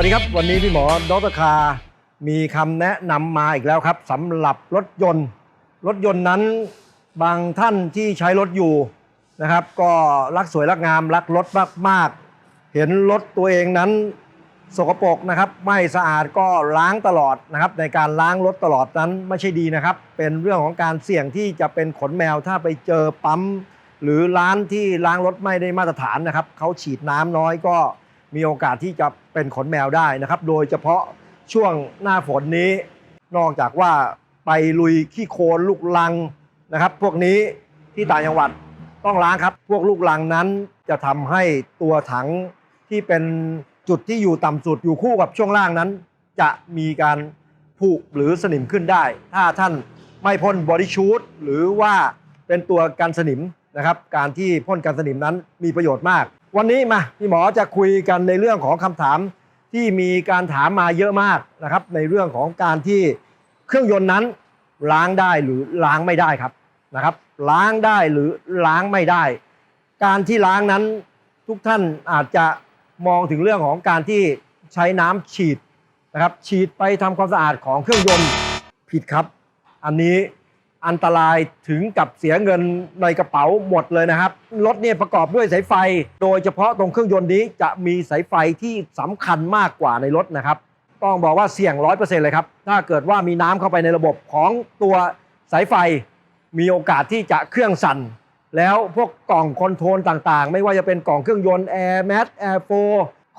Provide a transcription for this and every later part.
วัสดีครับ วันนี้พี่หมอดรคา มีคำแนะนำมาอีกแล้วครับสำหรับรถยนต์ รถยนต์นั้นบางท่านที่ใช้รถอยู่นะครับ ก็รักสวยรักงามรักรถมากๆ เห็นรถตัวเองนั้นสกปรกนะครับ ไม่สะอาดก็ล้างตลอดนะครับ ในการล้างรถตลอดนั้นไม่ใช่ดีนะครับ เป็นเรื่องของการเสี่ยงที่จะเป็นขนแมวถ้าไปเจอปั๊ม หรือร้านที่ล้างรถไม่ได้มาตรฐานนะครับเขาฉีดน้ำน้อยก็ มีโอกาสที่จะเป็นขนแมวได้นะครับ โดยเฉพาะช่วงหน้าฝนนี้ นอกจากว่าไปลุยขี้โคลนลูกลังนะครับ พวกนี้ที่ต่างจังหวัดต้องล้างครับ พวกลูกลังนั้นจะทำให้ตัวถังที่เป็นจุดที่อยู่ต่ำสุดอยู่คู่กับช่วงล่างนั้น จะมีการผุหรือสนิมขึ้นได้ ถ้าท่านไม่พ่นบอดี้ชูดหรือว่าเป็นตัวกันสนิมนะครับ การที่พ่นกันสนิมนั้นมีประโยชน์มาก วันนี้มาพี่หมอจะคุยกันในเรื่องของคำถามที่มีการถามมาเยอะมากนะครับ ในเรื่องของการที่เครื่องยนต์นั้นล้างได้หรือล้างไม่ได้ครับนะครับ ล้างได้หรือล้างไม่ได้ การที่ล้างนั้นทุกท่านอาจจะมองถึงเรื่องของการที่ใช้น้ำฉีดนะครับ ฉีดไปทำความสะอาดของเครื่องยนต์ผิดครับ อันนี้ อันตรายถึงกับเสียเงินในกระเป๋าหมดเลยนะครับ รถเนี่ยประกอบด้วยสายไฟ โดยเฉพาะตรงเครื่องยนต์นี้จะมีสายไฟที่สำคัญมากกว่าในรถนะครับ ต้องบอกว่าเสี่ยง100%เปอร์เซ็นต์เลยครับ ถ้าเกิดว่ามีน้ำเข้าไปในระบบของตัวสายไฟ มีโอกาสที่จะเครื่องสั่น แล้วพวกกล่องคอนโทรลต่างๆ ไม่ว่าจะเป็นกล่องเครื่องยนต์แอร์แมสแอร์โฟ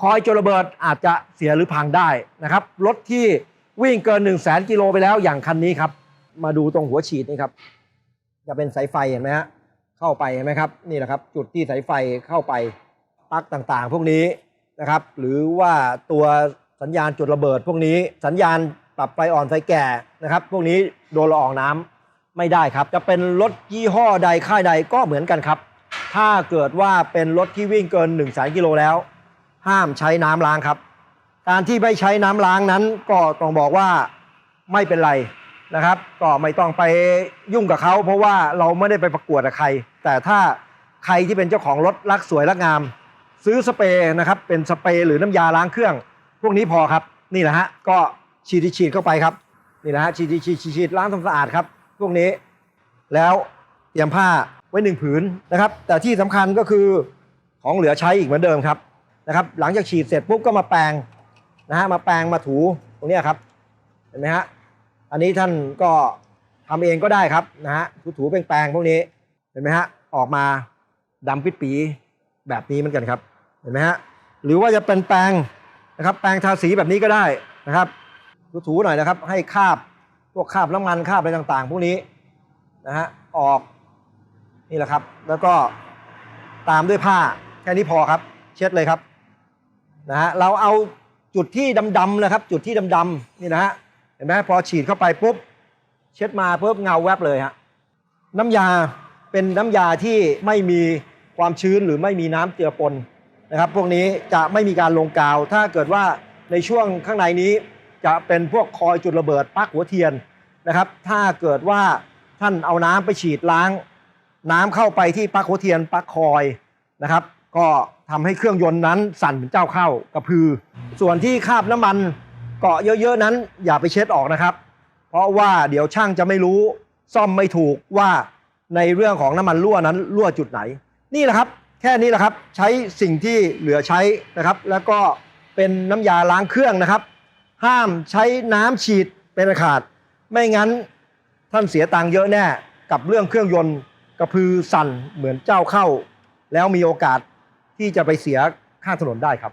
คอยจระเบิดอาจจะเสียหรือพังได้นะครับ รถที่วิ่งเกิน 1 0 0 0 0 0กิโลไปแล้วอย่างคันนี้ครับ มาดูตรงหัวฉีดนี่ครับ จะเป็นสายไฟเห็นไหมฮะเข้าไปเห็นไหมครับนี่แหละครับ จุดที่สายไฟเข้าไปปลั๊กต่างๆ พวกนี้นะครับ หรือว่าตัวสัญญาณจุดระเบิด พวกนี้สัญญาณปรับไฟอ่อนไฟแก่นะครับ พวกนี้โดนละอองน้ำไม่ได้ครับ จะเป็นรถยี่ห้อใดค่ายใดก็เหมือนกันครับ ถ้าเกิดว่าเป็นรถที่วิ่งเกิน1นึ่งแสนกิโลแล้ว ห้ามใช้น้ำล้างครับ การที่ไม่ใช้น้ำล้างนั้นก็ต้องบอกว่าไม่เป็นไร นะครับ ก็ไม่ต้องไปยุ่งกับเขาเพราะว่าเราไม่ได้ไปประกวดกับใคร แต่ถ้าใครที่เป็นเจ้าของรถรักสวยรักงาม ซื้อสเปรย์นะครับเป็นสเปรย์หรือน้ำยาล้างเครื่อง พวกนี้พอครับนี่แหละฮะก็ฉีดฉีดเข้าไปครับนี่นะฮะฉีดฉีดฉีดฉีดล้างทำสะอาดครับพวกนี้ แล้วเตรียมผ้าไว้หนึ่งผืนนะครับ แต่ที่สำคัญก็คือของเหลือใช้อีกเหมือนเดิมครับนะครับ หลังจากฉีดเสร็จปุ๊บก็มาแปรงนะฮะมาแปรงมาถูตรงนี้ครับเห็นไหมฮะ อันนี้ท่านก็ทำเองก็ได้ครับนะฮะถูถูๆแปรงๆพวกนี้เห็นไหมฮะออกมาดำปิดปีแบบนี้เหมือนกันครับเห็นไหมฮะหรือว่าจะเป็นแปรงนะครับแปรงทาสีแบบนี้ก็ได้นะครับถูถูๆหน่อยนะครับ ให้คาบพวกคาบน้ำมันคาบอะไรต่างๆ พวกนี้นะฮะออกนี่แหละครับ แล้วก็ตามด้วยผ้าแค่นี้พอครับ เช็ดเลยครับนะฮะเราเอาจุดที่ดำๆนะครับ จุดที่ดำๆนี่นะฮะ ห็นไหมพอฉีดเข้าไปปุ๊บ เช็ดมาปุ๊บเงาแวบเลยฮะน้ำยาเป็นน้ำยาที่ไม่มีความชื้นหรือไม่มีน้ำเจือปนนะครับ พวกนี้จะไม่มีการลงกาว ถ้าเกิดว่าในช่วงข้างในนี้จะเป็นพวกคอยจุดระเบิดปักหัวเทียนนะครับ ถ้าเกิดว่าท่านเอาน้ำไปฉีดล้าง น้ำเข้าไปที่ปักหัวเทียนปักคอยนะครับ ก็ทำให้เครื่องยนต์นั้นสั่นเป็นเจ้าเข้ากระพือ ส่วนที่คาบน้ำมัน เกาะเยอะๆนั้น อย่าไปเช็ดออกนะครับ เพราะว่าเดี๋ยวช่างจะไม่รู้ซ่อมไม่ถูกว่าในเรื่องของน้ำมันรั่วนั้นรั่วจุดไหน นี่แหละครับ แค่นี้แหละครับใช้สิ่งที่เหลือใช้นะครับ แล้วก็เป็นน้ำยาล้างเครื่องนะครับ ห้ามใช้น้ำฉีดเป็นอันขาด ไม่งั้นท่านเสียตังค์เยอะแน่กับเรื่องเครื่องยนต์กระพือสั่นเหมือนเจ้าเข้า แล้วมีโอกาสที่จะไปเสียข้างถนนได้ครับ